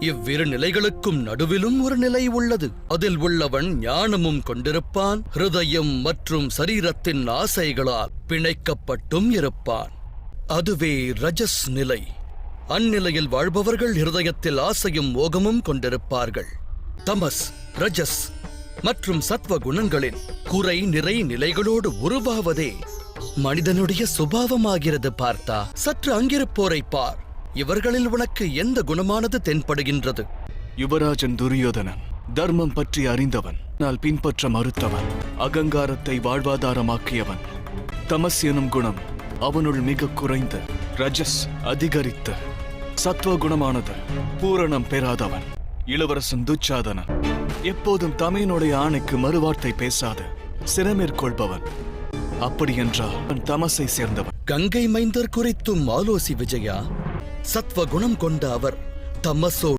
இவ்விரு நிலைகளுக்கும் நடுவிலும் ஒரு நிலை உள்ளது. அதில் உள்ளவன் ஞானமும் கொண்டிருப்பான் ஹிருதயம் மற்றும் சரீரத்தின் ஆசைகளால் பிணைக்கப்பட்டும் இருப்பான். அதுவே ரஜஸ் நிலை. அந்நிலையில் வாழ்பவர்கள் ஹிருதயத்தில் ஆசையும் மோகமும் கொண்டிருப்பார்கள். தமஸ் ரஜஸ் மற்றும் சத்வ குணங்களின் குறை நிறை நிலைகளோடு உருவாவதே மனிதனுடைய சுபாவமாகிறது பார்த்தா. சற்று அங்கிருப்போரை பார். இவர்களில் உனக்கு எந்த குணமானது தென்படுகின்றது? யுவராஜன் துரியோதனன் தர்மம் பற்றி அறிந்தவன் நான் பின்பற்ற மறுத்தவன் அகங்காரத்தை வாழ்வாதாரமாக்கியவன். தமஸ் எனும் குணம் அவனுள் மிக குறைந்து ரஜஸ் அதிகரித்து சத்துவ குணமானது பூரணம் பெறாதவன். இளவரசன் துச்சாதனன் எப்போதும் தமையனுடைய ஆணைக்கு மறுவார்த்தை பேசாது சிரமேற்கொள்பவன் அப்படியென்றால் அவன் தமஸை சேர்ந்தவன். கங்கை மைந்தர் குறித்தும் ஆலோசி விஜயா? சத்வ குணம் கொண்ட அவர் தமசோ